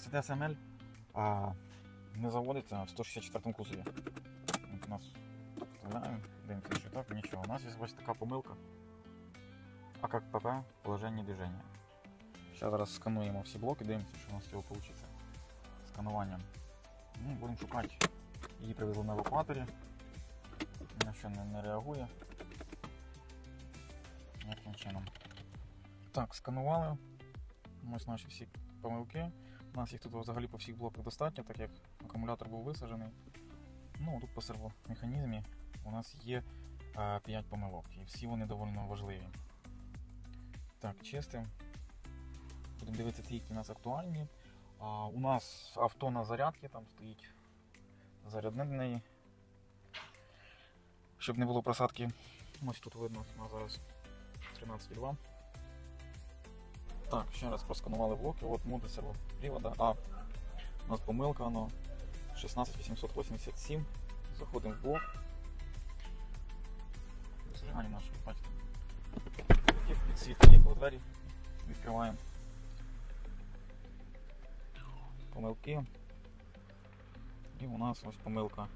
Mercedes ML а, не заводиться в 164 кузові. От у нас вставляємо, дивимося, що так, нічого. У нас є ось така помилка. А як ПП положення движення. Зараз скануємо всі блоки, дивимося, що у нас цього вийде. Скануванням. Ну, будемо шукати. Її привезли на евакуаторі. На що не, не реагує. Яким чином. Так, сканували. Ось наші всі помилки. У нас їх тут взагалі по всіх блоках достатньо, так як акумулятор був висаджений. Ну, тут по сервомеханізмі у нас є 5 помилок, і всі вони доволі важливі. Так, чистим. Будемо дивитися які у нас актуальні. А, у нас авто на зарядці, там стоїть зарядний. Щоб не було просадки. Ось тут видно, у нас зараз 13,2. Так, ще раз просканували блоки. От моди сервопривода. А, у нас помилка, воно 16887. Заходимо в блок. Зажигання наше, бачите. Є підсвітлення коло двері. Відкриваємо. Помилки. І у нас ось помилка.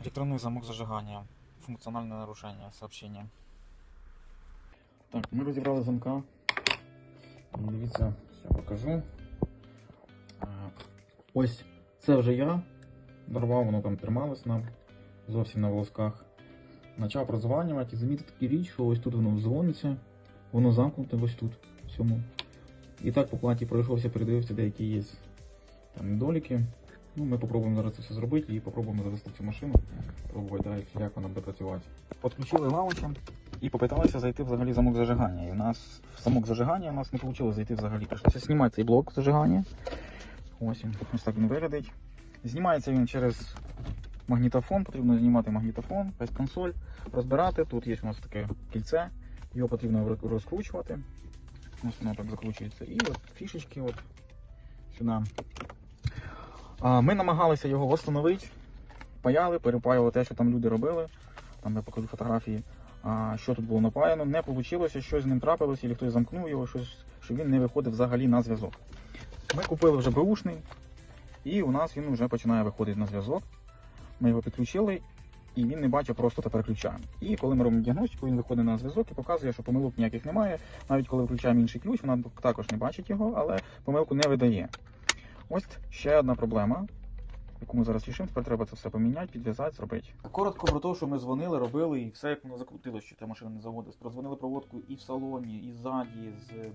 Електронний замок зажигання. Функціональне нарушення сообщення. Так, ми розібрали замка. Дивіться, все покажу. Ось це вже я. Дорвав, воно там трималось нам зовсім на волосках. Почав прозванювати і замітив таку річ, що ось тут воно дзвониться, воно замкнуте ось тут. Всьому. І так по платі пройшовся, передивився, деякі є там недоліки. Ну, ми спробуємо зараз це все зробити і спробуємо завести цю машину, пробувати далі, як вона буде працювати. Підключили лавочем і попиталися зайти взагалі в замок зажигання. І у нас в замок зажигання у нас не вийшло зайти взагалі. Прийшлося знімати цей блок зажигання. Ось він, ось так він виглядить. Знімається він через магнітофон, потрібно знімати магнітофон, весь консоль, розбирати. Тут є у нас таке кільце, його потрібно розкручувати. Ось воно так закручується. І от фішечки от сюди. А, Ми намагалися його встановити, паяли, перепаювали те, що там люди робили. Там я покажу фотографії, що тут було напаяно. Не вийшло, щось з ним трапилося, або хтось замкнув його, щоб він не виходив взагалі на зв'язок. Ми купили вже беушний, і у нас він вже починає виходити на зв'язок. Ми його підключили, і він не бачить, просто та переключаємо. І коли ми робимо діагностику, він виходить на зв'язок і показує, що помилок ніяких немає. Навіть коли включаємо інший ключ, вона також не бачить його, але помилку не видає. Ось ще одна проблема, яку ми зараз рішимо. Тепер треба це все поміняти, підв'язати, зробити. Коротко про те, що ми дзвонили, робили, і все як воно закрутилося, що та машина не заводилась. Прозвонили проводку і в салоні, і ззаді, з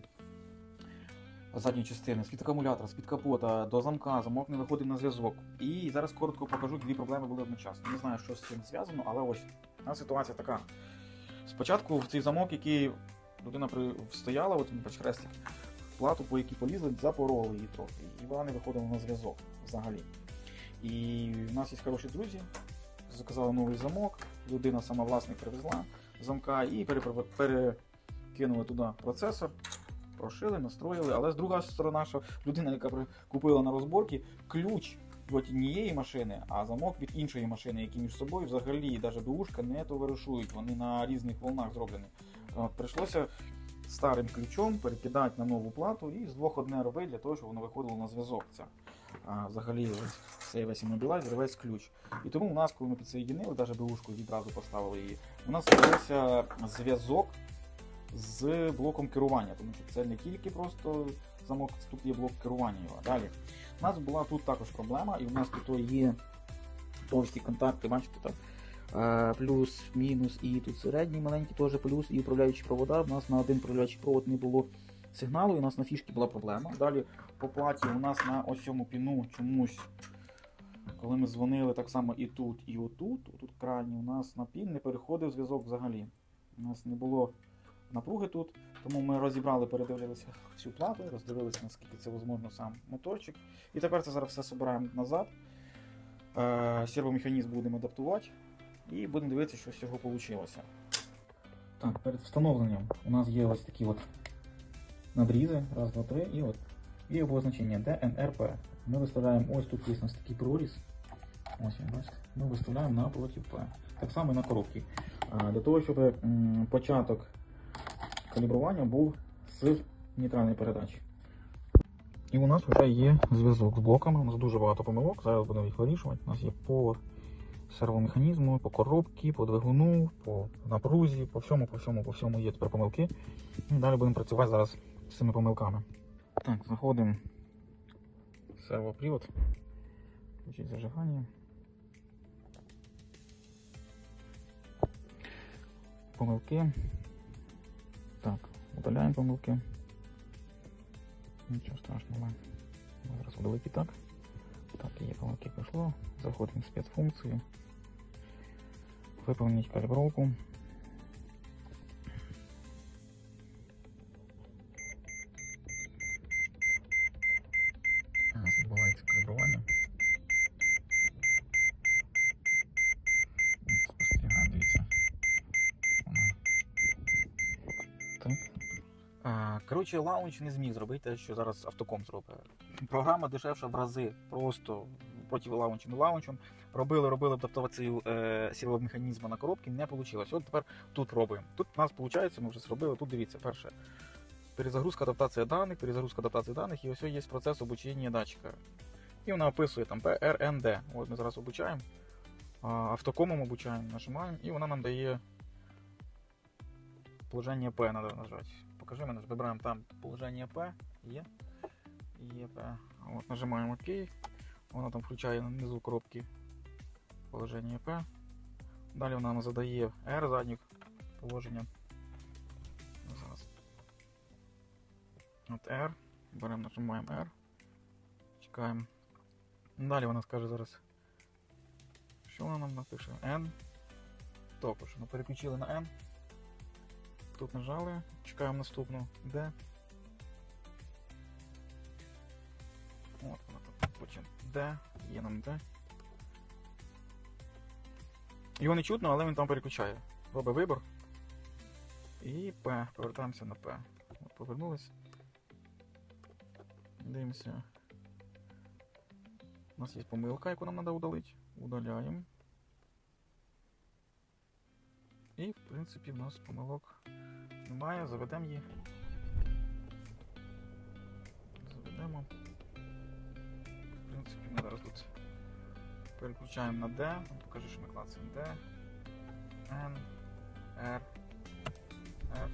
задньої частини, з-під акумулятора, з-під капота, до замка, замок не виходив на зв'язок. І зараз коротко покажу, дві проблеми були одночасно. Не знаю, що з цим зв'язано, але ось у нас ситуація така. Спочатку в цей замок, який людина стояла, от він хрестик, плату, по якій полізли, запороли її трохи. І вона не виходила на зв'язок взагалі. І в нас є хороші друзі, заказали новий замок, людина сама власник привезла замка і перекинули туди процесор, прошили, настроїли. Але з друга сторона, що людина, яка купила на розборки, ключ від однієї машини, а замок від іншої машини, які між собою взагалі навіть ушка не товаришують, вони на різних волнах зроблені. От, прийшлося старим ключом перекидати на нову плату і з двох одне робити для того, щоб воно виходило на зв'язок. Взагалі ось цей весь іммобілайзер, весь ключ. І тому у нас, коли ми підсоєдинили, навіть бушку відразу поставили її, у нас з'явився зв'язок з блоком керування, тому що це не тільки просто замок, тут є блок керування його. Далі. У нас була тут також проблема, і у нас тут є товсті контакти, бачите, так. Е, Плюс, мінус, і тут середній маленький теж плюс, і управляючі провода. У нас на один управляючий провод не було сигналу, і у нас на фішки була проблема. Далі по платі у нас на ось цьому піну чомусь, коли ми дзвонили так само і тут, і отут, отут крайній, у нас на пін не переходив зв'язок взагалі. У нас не було напруги тут, тому ми розібрали, передивилися всю плату, роздивилися, наскільки це можливо сам моторчик. І тепер це зараз все збираємо назад. Е, Сервомеханізм будемо адаптувати і будемо дивитися, що з цього вийшло. Так, перед встановленням у нас є ось такі от надрізи, раз, два, три, і от і обозначення ДНРП. Ми виставляємо ось тут є у нас такий проріз. Ось він, бачите. Ми виставляємо напроти П. Так само і на коробці. Для того, щоб початок калібрування був з нейтральної передачі. І у нас вже є зв'язок з блоками. У нас дуже багато помилок. Зараз будемо їх вирішувати. У нас є по сервомеханізму, по коробці, по двигуну, по напрузі, по всьому, по всьому, по всьому є тепер помилки. Далі будемо працювати зараз цими помилками. Так, заходимо в сервопривод. Включить зажигання. Помилки. Так, удаляємо помилки. Нічого страшного. Зараз удалити так. Так, є помилки пішло. Заходимо в спецфункції. Виповніть калібровку. Коротше, лаунч не зміг зробити те, що зараз автоком зробить. Програма дешевша в рази, просто проти лаунчем і лаунчем. Робили, робили адаптацію е, силового механізму на коробці, не вийшло. От тепер тут пробуємо. Тут у нас виходить, ми вже зробили. Тут дивіться, перше. Перезагрузка адаптація даних, перезагрузка адаптації даних, і ось є процес обучення датчика. І вона описує там PRND. От ми зараз обучаємо. Автокомом обучаємо, нажимаємо, і вона нам дає положення P, треба нажати. Мене, вибираємо там положення P. Є. Є P. От, нажимаємо ОК. Вона там включає внизу коробки положення P. Далі вона нам задає R задніх положення. Зараз. R. Беремо, нажимаємо R. Чекаємо. Далі вона скаже зараз. Що вона нам напише? N. Також. Ми переключили на N. Тут нажали. Чекаємо наступну D. От вона тут. Потім D. Є нам D. Його не чутно, але він там переключає. Робить вибор. І P. Повертаємося на P. От, повернулись. Дивимося. У нас є помилка, яку нам треба удалити. Удаляємо. І, в принципі, в нас помилок немає. Заведемо її. Заведемо. В принципі, ми зараз тут переключаємо на D. Покажи, що ми клацаємо D. N, R, F.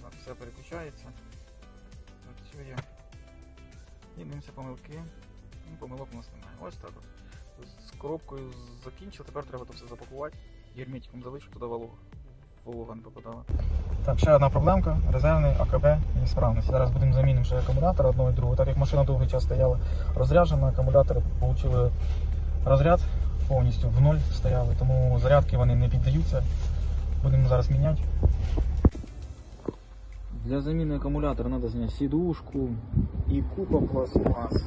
Так, все переключається. Працює. І дивимося помилки. Ну, помилок у нас немає. Ось так от. З коробкою закінчив, тепер треба це все запакувати. Герметиком залишив, туди волога, волога не попадала. Так, ще одна проблемка. Резервний АКБ несправності. Зараз будемо замінимо ще акумулятор одного і другого. Так як машина довгий час стояла розряджена, акумулятори отримали розряд повністю в ноль стояли, тому зарядки вони не піддаються. Будемо зараз міняти. Для заміни акумулятора треба зняти сідушку і купа пластмас.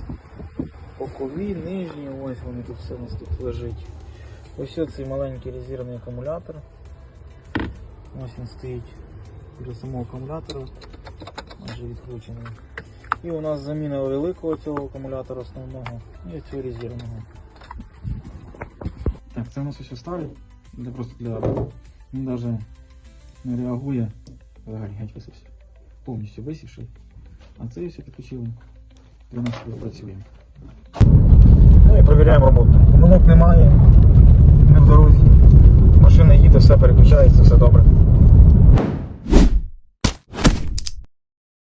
Бокові, нижні, ось вони тут все у нас тут лежить. Ось цей маленький резервний акумулятор. Ось він стоїть біля самого акумулятора, майже відкручений. І у нас заміна великого цього акумулятора основного і цього резервного. Так, це у нас ось старий, для просто для він навіть не реагує. Взагалі геть висився. Повністю висівший. А це все підключили. Для нас працює. Ну і перевіряємо роботу. Помилок немає, не в дорозі. Машина їде, все переключається, все добре.